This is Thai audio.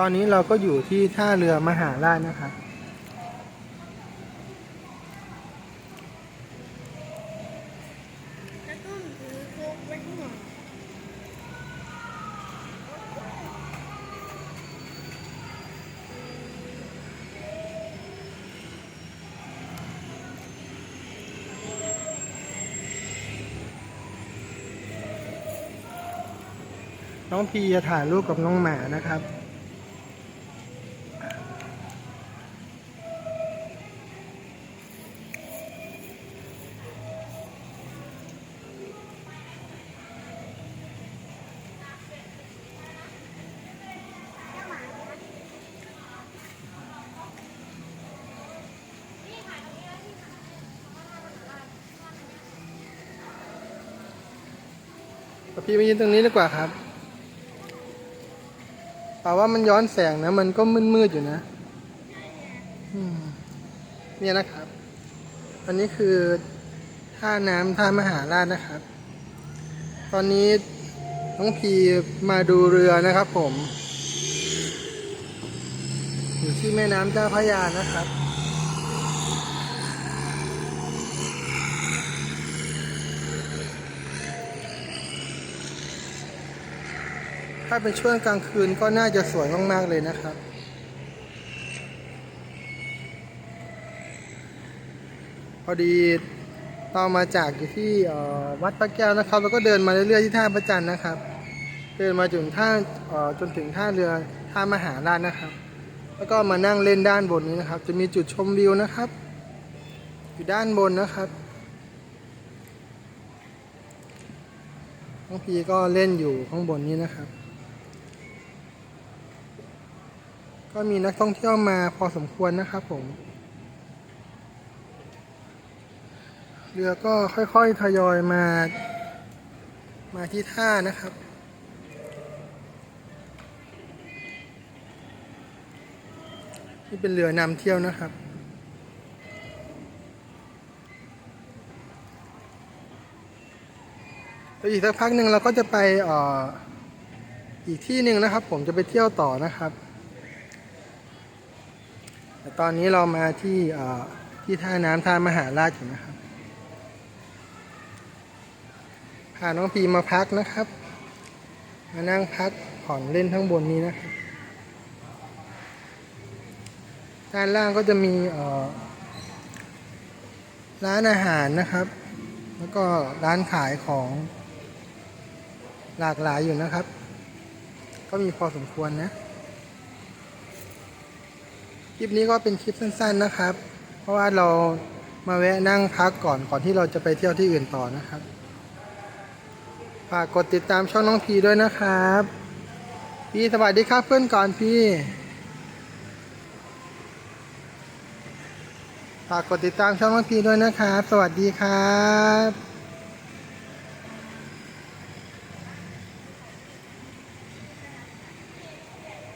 ตอนนี้เราก็อยู่ที่ท่าเรือมหาราชนะครับน้องพีจะถ่ายรูปกับน้องหมานะครับ พี่มายืนตรงนี้ดีกว่าครับป่าว่ามันย้อนแสงนะ มันก็มืดๆอยู่นะเนี่ยนะครับ อันนี้คือท่าน้ำท่ามหาราชนะครับ ตอนนี้น้องพีมาดูเรือนะครับผม อยู่ที่แม่น้ำเจ้าพระยานะครับาเป็นช่วงกลางคืนก็น่าจะสวยมาก ๆ เลยนะครับ พอดีเรามาจากอยู่ที่วัดพระแก้วนะครับ แล้วก็เดินมาเรื่อย ๆ ที่ท่าพระจันทร์นะครับ เดินมาจนท่าเอ่อจนถึงท่าเรือท่ามหาราชนะครับ แล้วก็มานั่งเล่นด้านบนนี้นะครับ จะมีจุดชมวิวนะครับ อยู่ด้านบนนะครับน้องพีก็เล่นอยู่ข้างบนนี้นะครับ ก็มีนักท่องเที่ยวมาพอสมควรนะครับผม เรือก็ค่อยๆทยอยมา มาที่ท่านะครับนี่เป็นเรือนำเที่ยวนะครับ แล้วอีกสักพักหนึ่งเราก็จะไปออีกที่หนึ่งนะครับ ผมจะไปเที่ยวต่อนะครับ แต่ตอนนี้เรามาที่ที่ท่าน้ำท่ามหาราชอยู่นะครับพาน้องพีมาพักนะครับ มานั่งพักผ่อนเล่นทั้งบนนี้นะครับ ด้านล่างก็จะมีร้านอาหารนะครับ แล้วก็ร้านขายของหลากหลายอยู่นะครับ ก็มีพอสมควรนะ คลิปนี้ก็เป็นคลิปสั้นๆนะครับ เพราะว่าเรามาแวะนั่งพักก่อนก่อนที่เราจะไปเที่ยวที่อื่นต่อนะครับ ฝากกดติดตามช่องน้องพีด้วยนะครับ พี่สวัสดีครับเพื่อนก่อนพี่ ฝากกดติดตามช่องน้องพีด้วยนะครับ สวัสดีครับ